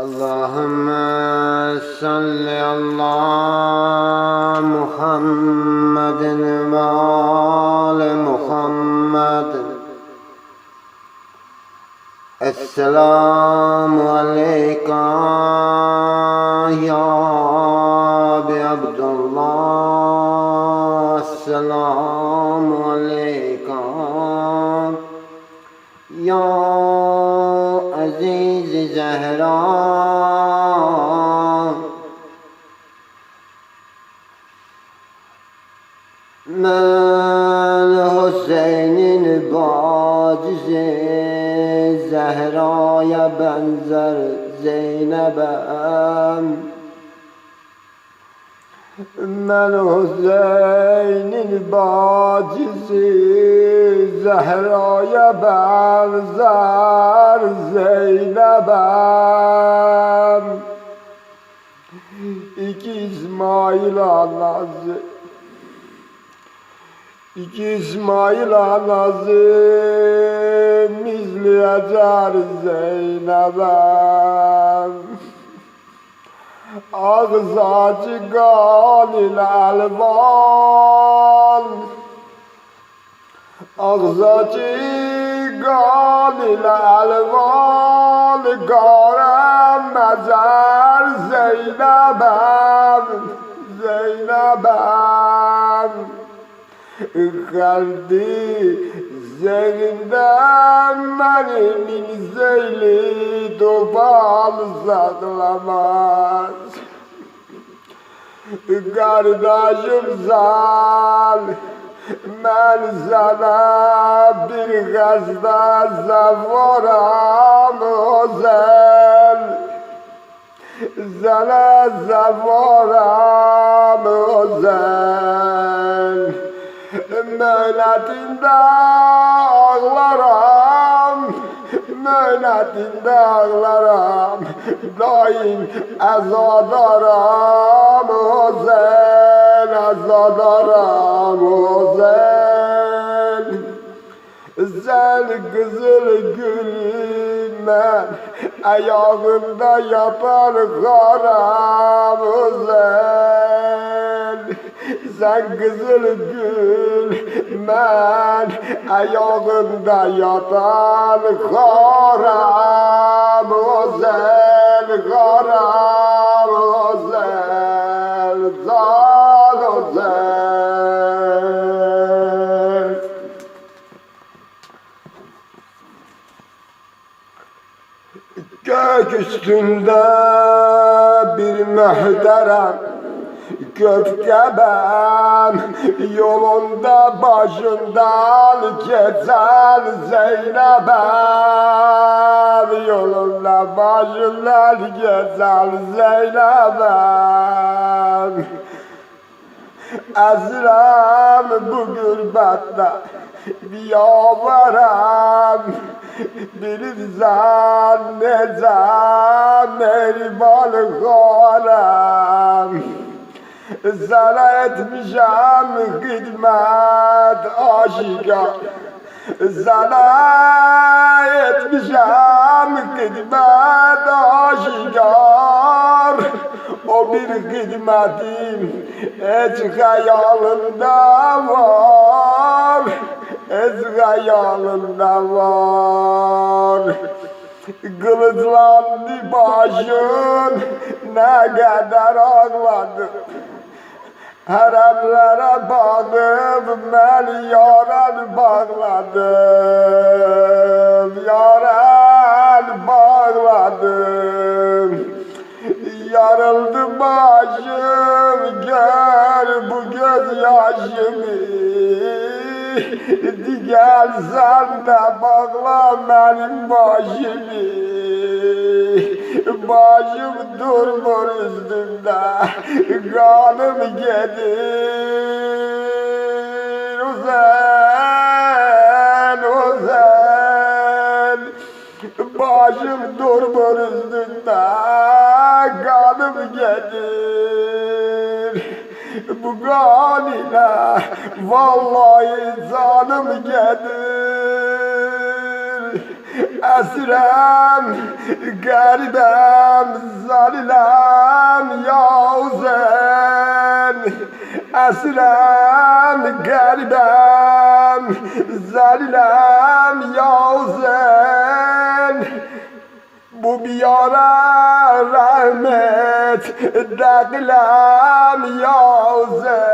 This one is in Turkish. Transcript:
اللهم صل على محمد وآل محمد. السلام عليك يا أبي عبد الله السلام عليك يا عزيز زهراء من حسین باجز زهرای بنظر زینبم من حسین bacisi Zehra'ya benzer Zeynep'em. İki İsmail anası İki İsmail anası Mizli Ecer Zeynep'em. اغزاجگان الالوان اغزاجگان الالوان گارم مزر زینبم زینبم. خلدی Zerinden benim zeyli topal saklamaz Kardeşim zal ben sana bir gazda zavoram özel Sana zavoram Mönetinde ağlaram Mönetinde ağlaram Daim azadaram Özel azadaram Özel. Sen kızıl gülmen Ayağında yatar karam özel Sen kızıl gül ben Ayağında yatan karam özel Karam özel Zal özel Gök üstünde bir mühterem Gökdeben yolunda başından geçer Zeynep'em Yolunda başından geçer Zeynep'em Azram bu gürbette bir yavarım Bir zannedem eriban kharem Sana etmişem hizmet aşikar Sana etmişem hizmet aşikar O bir hizmetim hiç hayalımda var. Hiç hayalımda var. Kılıçlandı başın ne kadar ağladım Haremlere bağladım ben yaran bağladım. Yaran bağladım. Yarıldı başım gör bu gözyaşımı Gel sen de bağla benim başımı Başım durmur üstümde Kanım gelir. Uzen, uzen. Başım durmur üstünde Kanım gelir. Bu kanine Vallahi canım gelir Esirem, garibem, zalilem, yavzen Esirem, garibem, zalilem, yavzen bu biyara rahmet Dağlam yavzen